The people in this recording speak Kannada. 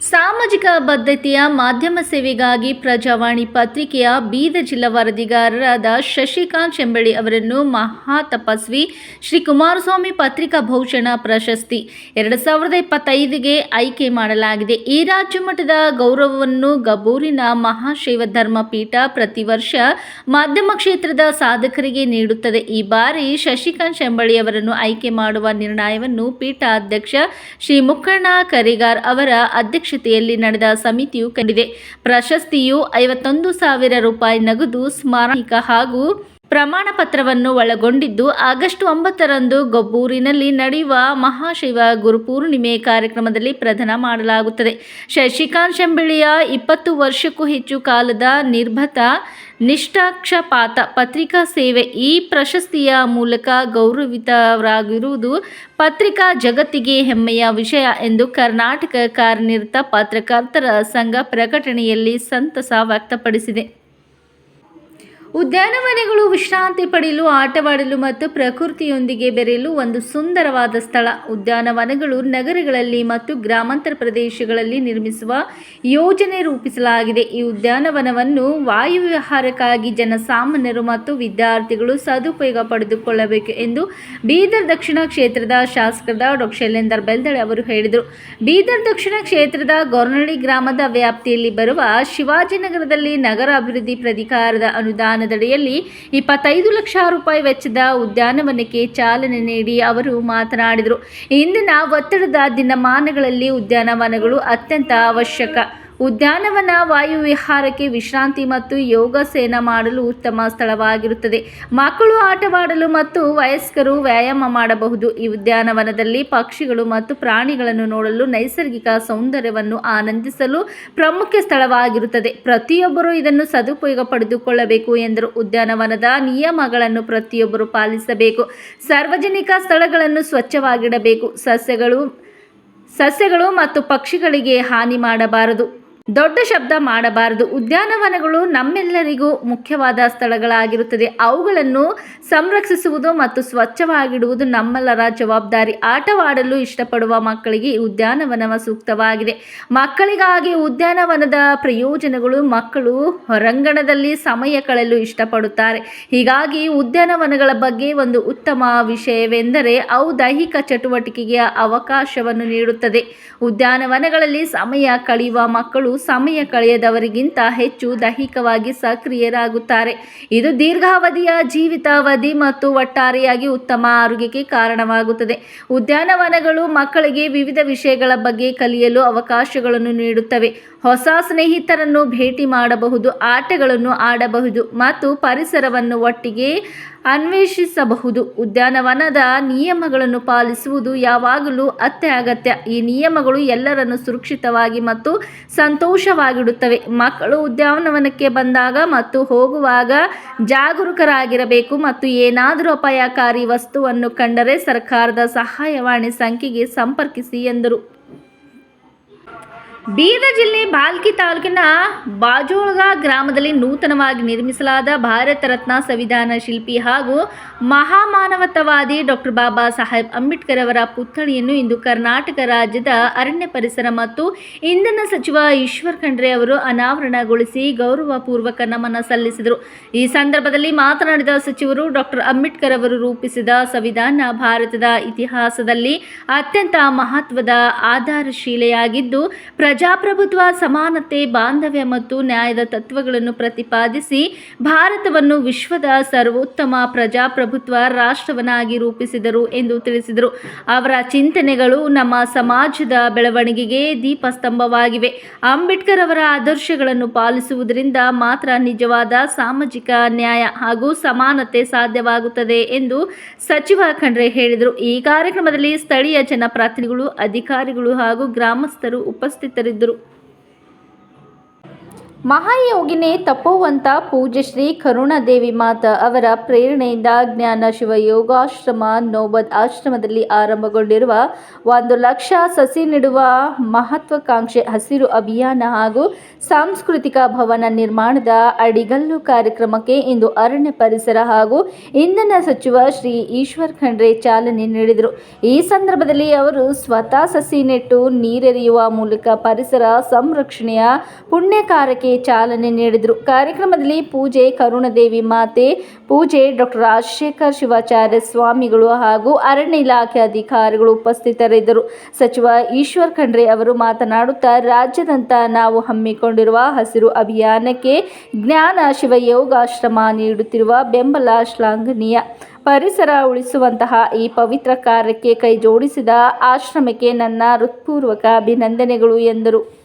ಸಾಮಾಜಿಕ ಬದ್ಧತೆಯ ಮಾಧ್ಯಮ ಸೇವೆಗಾಗಿ ಪ್ರಜಾವಾಣಿ ಪತ್ರಿಕೆಯ ಬೀದ ಜಿಲ್ಲಾ ವರದಿಗಾರರಾದ ಶಶಿಕಾಂತ್ ಚೆಂಬಳಿ ಅವರನ್ನು ಮಹಾ ತಪಸ್ವಿ ಶ್ರೀ ಕುಮಾರಸ್ವಾಮಿ ಪತ್ರಿಕಾ ಭೂಷಣ ಪ್ರಶಸ್ತಿ. ಎರಡು ಸಾವಿರದ ಇಪ್ಪತ್ತೈದಿಗೆ ಆಯ್ಕೆ ಮಾಡಲಾಗಿದೆ. ಈ ರಾಜ್ಯ ಮಟ್ಟದ ಗೌರವವನ್ನು ಗಬೂರಿನ ಮಹಾಶೈವ ಧರ್ಮ ಪೀಠ ಪ್ರತಿ ವರ್ಷ ಮಾಧ್ಯಮ ಕ್ಷೇತ್ರದ ಸಾಧಕರಿಗೆ ನೀಡುತ್ತದೆ. ಈ ಬಾರಿ ಶಶಿಕಾಂತ್ ಚೆಂಬಳಿ ಅವರನ್ನು ಆಯ್ಕೆ ಮಾಡುವ ನಿರ್ಣಯವನ್ನು ಪೀಠಾಧ್ಯಕ್ಷ ಶ್ರೀ ಮುಕ್ಕಣ್ಣ ಕರಿಗಾರ್ ಅವರ ಅಧ್ಯಕ್ಷತೆಯಲ್ಲಿ ನಡೆದ ಸಮಿತಿಯು ಕಂಡಿದೆ. ಪ್ರಶಸ್ತಿಯು ಐವತ್ತೊಂದು ಸಾವಿರ ರೂಪಾಯಿ ನಗದು, ಸ್ಮಾರಕ ಹಾಗೂ ಪ್ರಮಾಣ ಪತ್ರವನ್ನು ಒಳಗೊಂಡಿದ್ದು, ಆಗಸ್ಟ್ ಒಂಬತ್ತರಂದು ಗೊಬ್ಬೂರಿನಲ್ಲಿ ನಡೆಯುವ ಮಹಾಶಿವ ಗುರುಪೂರ್ಣಿಮೆ ಕಾರ್ಯಕ್ರಮದಲ್ಲಿ ಪ್ರದಾನ ಮಾಡಲಾಗುತ್ತದೆ. ಶಶಿಕಾಂತ್ ಶೆಂಬಳಿಯ ಇಪ್ಪತ್ತು ವರ್ಷಕ್ಕೂ ಹೆಚ್ಚು ಕಾಲದ ನಿರ್ಭತ ನಿಷ್ಠಾಕ್ಷಪಾತ ಪತ್ರಿಕಾ ಸೇವೆ ಈ ಪ್ರಶಸ್ತಿಯ ಮೂಲಕ ಗೌರವಿತರಾಗಿರುವುದು ಪತ್ರಿಕಾ ಜಗತ್ತಿಗೆ ಹೆಮ್ಮೆಯ ವಿಷಯ ಎಂದು ಕರ್ನಾಟಕ ಕಾರ್ಯನಿರತ ಪತ್ರಕರ್ತರ ಸಂಘ ಪ್ರಕಟಣೆಯಲ್ಲಿ ಸಂತಸ ವ್ಯಕ್ತಪಡಿಸಿದೆ. ಉದ್ಯಾನವನಗಳು ವಿಶ್ರಾಂತಿ ಪಡೆಯಲು, ಆಟವಾಡಲು ಮತ್ತು ಪ್ರಕೃತಿಯೊಂದಿಗೆ ಬೆರೆಯಲು ಒಂದು ಸುಂದರವಾದ ಸ್ಥಳ. ಉದ್ಯಾನವನಗಳು ನಗರಗಳಲ್ಲಿ ಮತ್ತು ಗ್ರಾಮಾಂತರ ಪ್ರದೇಶಗಳಲ್ಲಿ ನಿರ್ಮಿಸುವ ಯೋಜನೆ ರೂಪಿಸಲಾಗಿದೆ. ಈ ಉದ್ಯಾನವನವನ್ನು ವಾಯುವಿಹಾರಕ್ಕಾಗಿ ಜನಸಾಮಾನ್ಯರು ಮತ್ತು ವಿದ್ಯಾರ್ಥಿಗಳು ಸದುಪಯೋಗ ಪಡೆದುಕೊಳ್ಳಬೇಕು ಎಂದು ಬೀದರ್ ದಕ್ಷಿಣ ಕ್ಷೇತ್ರದ ಶಾಸಕ ಡಾಕ್ಟರ್ ಶೈಲೇಂದರ್ ಬೆಲ್ದಳೆ ಅವರು ಹೇಳಿದರು. ಬೀದರ್ ದಕ್ಷಿಣ ಕ್ಷೇತ್ರದ ಗೊರ್ನಳ್ಳಿ ಗ್ರಾಮದ ವ್ಯಾಪ್ತಿಯಲ್ಲಿ ಬರುವ ಶಿವಾಜಿನಗರದಲ್ಲಿ ನಗರ ಅಭಿವೃದ್ಧಿ ಪ್ರಾಧಿಕಾರದ ಅನುದಾನದಡಿಯಲ್ಲಿ ಇಪ್ಪತ್ತೈದು ಲಕ್ಷ ರೂಪಾಯಿ ವೆಚ್ಚದ ಉದ್ಯಾನವನಕ್ಕೆ ಚಾಲನೆ ನೀಡಿ ಅವರು ಮಾತನಾಡಿದರು. ಇಂದಿನ ಒತ್ತಡದ ದಿನಮಾನಗಳಲ್ಲಿ ಉದ್ಯಾನವನಗಳು ಅತ್ಯಂತ ಅವಶ್ಯಕ. ಉದ್ಯಾನವನ ವಾಯು ವಿಹಾರಕ್ಕೆ ವಿಶ್ರಾಂತಿ ಮತ್ತು ಯೋಗಾಸನ ಮಾಡಲು ಉತ್ತಮ ಸ್ಥಳವಾಗಿರುತ್ತದೆ. ಮಕ್ಕಳು ಆಟವಾಡಲು ಮತ್ತು ವಯಸ್ಕರು ವ್ಯಾಯಾಮ ಮಾಡಬಹುದು. ಈ ಉದ್ಯಾನವನದಲ್ಲಿ ಪಕ್ಷಿಗಳು ಮತ್ತು ಪ್ರಾಣಿಗಳನ್ನು ನೋಡಲು ನೈಸರ್ಗಿಕ ಸೌಂದರ್ಯವನ್ನು ಆನಂದಿಸಲು ಪ್ರಮುಖ ಸ್ಥಳವಾಗಿರುತ್ತದೆ. ಪ್ರತಿಯೊಬ್ಬರು ಇದನ್ನು ಸದುಪಯೋಗ ಪಡೆದುಕೊಳ್ಳಬೇಕು ಎಂದರು. ಉದ್ಯಾನವನದ ನಿಯಮಗಳನ್ನು ಪ್ರತಿಯೊಬ್ಬರು ಪಾಲಿಸಬೇಕು. ಸಾರ್ವಜನಿಕ ಸ್ಥಳಗಳನ್ನು ಸ್ವಚ್ಛವಾಗಿಡಬೇಕು. ಸಸ್ಯಗಳು ಸಸ್ಯಗಳು ಮತ್ತು ಪಕ್ಷಿಗಳಿಗೆ ಹಾನಿ ಮಾಡಬಾರದು. ದೊಡ್ಡ ಶಬ್ದ ಮಾಡಬಾರದು. ಉದ್ಯಾನವನಗಳು ನಮ್ಮೆಲ್ಲರಿಗೂ ಮುಖ್ಯವಾದ ಸ್ಥಳಗಳಾಗಿರುತ್ತದೆ. ಅವುಗಳನ್ನು ಸಂರಕ್ಷಿಸುವುದು ಮತ್ತು ಸ್ವಚ್ಛವಾಗಿಡುವುದು ನಮ್ಮೆಲ್ಲರ ಜವಾಬ್ದಾರಿ. ಆಟವಾಡಲು ಇಷ್ಟಪಡುವ ಮಕ್ಕಳಿಗೆ ಉದ್ಯಾನವನವು ಉದ್ಯಾನವನ ಸೂಕ್ತವಾಗಿದೆ. ಮಕ್ಕಳಿಗಾಗಿ ಉದ್ಯಾನವನದ ಪ್ರಯೋಜನಗಳು ಮಕ್ಕಳು ಹೊರಾಂಗಣದಲ್ಲಿ ಸಮಯ ಕಳೆಯಲು ಇಷ್ಟಪಡುತ್ತಾರೆ. ಹೀಗಾಗಿ ಉದ್ಯಾನವನಗಳ ಬಗ್ಗೆ ಒಂದು ಉತ್ತಮ ವಿಷಯವೆಂದರೆ ಅವು ದೈಹಿಕ ಚಟುವಟಿಕೆಗೆ ಅವಕಾಶವನ್ನು ನೀಡುತ್ತದೆ. ಉದ್ಯಾನವನಗಳಲ್ಲಿ ಸಮಯ ಕಳೆಯುವ ಮಕ್ಕಳು ಸಮಯ ಕಳೆಯದವರಿಗಿಂತ ಹೆಚ್ಚು ದೈಹಿಕವಾಗಿ ಸಕ್ರಿಯರಾಗುತ್ತಾರೆ. ಇದು ದೀರ್ಘಾವಧಿಯ ಜೀವಿತಾವಧಿ ಮತ್ತು ಒಟ್ಟಾರೆಯಾಗಿ ಉತ್ತಮ ಆರೋಗ್ಯಕ್ಕೆ ಕಾರಣವಾಗುತ್ತದೆ. ಉದ್ಯಾನವನಗಳು ಮಕ್ಕಳಿಗೆ ವಿವಿಧ ವಿಷಯಗಳ ಬಗ್ಗೆ ಕಲಿಯಲು ಅವಕಾಶಗಳನ್ನು ನೀಡುತ್ತವೆ. ಹೊಸ ಸ್ನೇಹಿತರನ್ನು ಭೇಟಿ ಮಾಡಬಹುದು, ಆಟಗಳನ್ನು ಆಡಬಹುದು ಮತ್ತು ಪರಿಸರವನ್ನು ಒಟ್ಟಿಗೆ ಅನ್ವೇಷಿಸಬಹುದು. ಉದ್ಯಾನವನದ ನಿಯಮಗಳನ್ನು ಪಾಲಿಸುವುದು ಯಾವಾಗಲೂ ಅತ್ಯಗತ್ಯ. ಈ ನಿಯಮಗಳು ಎಲ್ಲರನ್ನು ಸುರಕ್ಷಿತವಾಗಿ ಮತ್ತು ಸಂತೋಷವಾಗಿಡುತ್ತವೆ. ಮಕ್ಕಳು ಉದ್ಯಾನವನಕ್ಕೆ ಬಂದಾಗ ಮತ್ತು ಹೋಗುವಾಗ ಜಾಗರೂಕರಾಗಿರಬೇಕು ಮತ್ತು ಏನಾದರೂ ಅಪಾಯಕಾರಿ ವಸ್ತುವನ್ನು ಕಂಡರೆ ಸರ್ಕಾರದ ಸಹಾಯವಾಣಿ ಸಂಖ್ಯೆಗೆ ಸಂಪರ್ಕಿಸಿ ಎಂದರು. ಬೀದರ್ ಜಿಲ್ಲೆ ಬಾಲ್ಕಿ ತಾಲೂಕಿನ ಬಾಜೋಳ್ಗ ಗ್ರಾಮದಲ್ಲಿ ನೂತನವಾಗಿ ನಿರ್ಮಿಸಲಾದ ಭಾರತ ರತ್ನ ಸಂವಿಧಾನ ಶಿಲ್ಪಿ ಹಾಗೂ ಮಹಾಮಾನವತವಾದಿ ಡಾಕ್ಟರ್ ಬಾಬಾ ಸಾಹೇಬ್ ಅಂಬೇಡ್ಕರ್ ಅವರ ಪುತ್ಥಳಿಯನ್ನು ಇಂದು ಕರ್ನಾಟಕ ರಾಜ್ಯದ ಅರಣ್ಯ ಪರಿಸರ ಮತ್ತು ಇಂಧನ ಸಚಿವ ಈಶ್ವರ್ ಖಂಡ್ರೆ ಅವರು ಅನಾವರಣಗೊಳಿಸಿ ಗೌರವಪೂರ್ವಕ ನಮನ ಸಲ್ಲಿಸಿದರು. ಈ ಸಂದರ್ಭದಲ್ಲಿ ಮಾತನಾಡಿದ ಸಚಿವರು, ಡಾಕ್ಟರ್ ಅಂಬೇಡ್ಕರ್ ಅವರು ರೂಪಿಸಿದ ಸಂವಿಧಾನ ಭಾರತದ ಇತಿಹಾಸದಲ್ಲಿ ಅತ್ಯಂತ ಮಹತ್ವದ ಆಧಾರಶೀಲೆಯಾಗಿದ್ದು ಪ್ರಜಾಪ್ರಭುತ್ವ, ಸಮಾನತೆ, ಬಾಂಧವ್ಯ ಮತ್ತು ನ್ಯಾಯದ ತತ್ವಗಳನ್ನು ಪ್ರತಿಪಾದಿಸಿ ಭಾರತವನ್ನು ವಿಶ್ವದ ಸರ್ವೋತ್ತಮ ಪ್ರಜಾಪ್ರಭುತ್ವ ರಾಷ್ಟ್ರವನ್ನಾಗಿ ರೂಪಿಸಿದರು ಎಂದು ತಿಳಿಸಿದರು. ಅವರ ಚಿಂತನೆಗಳು ನಮ್ಮ ಸಮಾಜದ ಬೆಳವಣಿಗೆಗೆ ದೀಪಸ್ತಂಭವಾಗಿವೆ. ಅಂಬೇಡ್ಕರ್ ಅವರ ಆದರ್ಶಗಳನ್ನು ಪಾಲಿಸುವುದರಿಂದ ಮಾತ್ರ ನಿಜವಾದ ಸಾಮಾಜಿಕ ನ್ಯಾಯ ಹಾಗೂ ಸಮಾನತೆ ಸಾಧ್ಯವಾಗುತ್ತದೆ ಎಂದು ಸಚಿವ ಖಂಡ್ರೆ ಹೇಳಿದರು. ಈ ಕಾರ್ಯಕ್ರಮದಲ್ಲಿ ಸ್ಥಳೀಯ ಜನಪ್ರತಿನಿಧಿಗಳು, ಅಧಿಕಾರಿಗಳು ಹಾಗೂ ಗ್ರಾಮಸ್ಥರು ಉಪಸ್ಥಿತರಿದ್ದರು. ఒకరిద్దరు ಮಹಾಯೋಗಿನಿ ಪೂಜ್ಯ ಶ್ರೀ ಕರುಣಾದೇವಿ ಮಾತ ಅವರ ಪ್ರೇರಣೆಯಿಂದ ಜ್ಞಾನ ಶಿವ ಯೋಗಾಶ್ರಮ ನೋಬದ್ ಆಶ್ರಮದಲ್ಲಿ ಆರಂಭಗೊಂಡಿರುವ ಒಂದು ಲಕ್ಷ ಸಸಿ ನೆಡುವ ಮಹತ್ವಾಕಾಂಕ್ಷೆ ಹಸಿರು ಅಭಿಯಾನ ಹಾಗೂ ಸಾಂಸ್ಕೃತಿಕ ಭವನ ನಿರ್ಮಾಣದ ಅಡಿಗಲ್ಲು ಕಾರ್ಯಕ್ರಮಕ್ಕೆ ಇಂದು ಅರಣ್ಯ ಪರಿಸರ ಹಾಗೂ ಇಂಧನ ಸಚಿವ ಶ್ರೀ ಈಶ್ವರ್ ಖಂಡ್ರೆ ಚಾಲನೆ ನೀಡಿದರು. ಈ ಸಂದರ್ಭದಲ್ಲಿ ಅವರು ಸ್ವತಃ ಸಸಿ ನೆಟ್ಟು ನೀರೆರೆಯುವ ಮೂಲಕ ಪರಿಸರ ಸಂರಕ್ಷಣೆಯ ಪುಣ್ಯ ಕಾರ್ಯಕ್ಕೆ ಚಾಲನೆ ನೀಡಿದರು. ಕಾರ್ಯಕ್ರಮದಲ್ಲಿ ಪೂಜೆ, ಕರುಣದೇವಿ ಮಾತೆ, ಪೂಜೆ, ಡಾಕ್ಟರ್ ರಾಜಶೇಖರ್ ಶಿವಾಚಾರ್ಯ ಸ್ವಾಮಿಗಳು ಹಾಗೂ ಅರಣ್ಯ ಇಲಾಖೆ ಅಧಿಕಾರಿಗಳು ಉಪಸ್ಥಿತರಿದ್ದರು. ಸಚಿವ ಈಶ್ವರ್ ಖಂಡ್ರೆ ಅವರು ಮಾತನಾಡುತ್ತಾ, ರಾಜ್ಯದಂತ ನಾವು ಹಮ್ಮಿಕೊಂಡಿರುವ ಹಸಿರು ಅಭಿಯಾನಕ್ಕೆ ಜ್ಞಾನ ಶಿವಯೋಗಾಶ್ರಮ ನೀಡುತ್ತಿರುವ ಬೆಂಬಲ ಶ್ಲಾಘನೀಯ. ಪರಿಸರ ಉಳಿಸುವಂತಹ ಈ ಪವಿತ್ರ ಕಾರ್ಯಕ್ಕೆ ಕೈಜೋಡಿಸಿದ ಆಶ್ರಮಕ್ಕೆ ನನ್ನ ಹೃತ್ಪೂರ್ವಕ ಅಭಿನಂದನೆಗಳು ಎಂದರು.